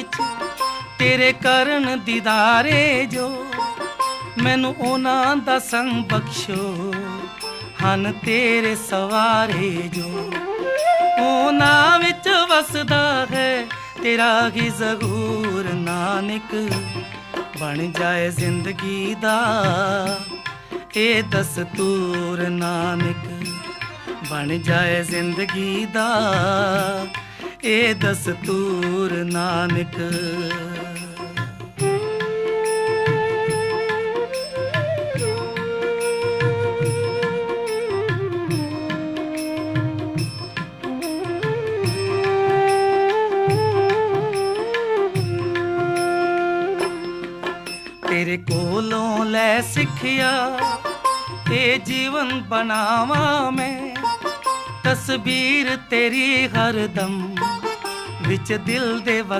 ਵਿੱਚ ਤੇਰੇ ਕਰਨ ਦੀਦਾਰੇ ਜੋ ਮੈਨੂੰ ਉਹਨਾਂ ਦਾ ਸੰਗ ਬਖਸ਼ੋ, ਹਨ ਤੇਰੇ ਸਵਾਰੇ ਜੋ। ਉਹਨਾਂ ਵਿੱਚ ਵਸਦਾ ਹੈ ਤੇਰਾ ਹੀ ਜ਼ਹੂਰ ਨਾਨਕ ਬਣ ਜਾਏ ਜ਼ਿੰਦਗੀ ਦਾ ਇਹ ਦਸਤੂਰ, ਨਾਨਕ ਬਣ ਜਾਏ ਜ਼ਿੰਦਗੀ ਦਾ ਇਹ ਦਸਤੂਰ ਨਾਨਕ। ਤੇਰੇ ਕੋਲੋਂ ਲੈ ਸਿੱਖਿਆ ਇਹ ਜੀਵਨ ਬਣਾਵਾਂ ਮੈਂ। ਤਸਵੀਰ ਤੇਰੀ ਹਰਦਮ ਵਿੱਚ ਦਿਲ ਦੇ ਵਸ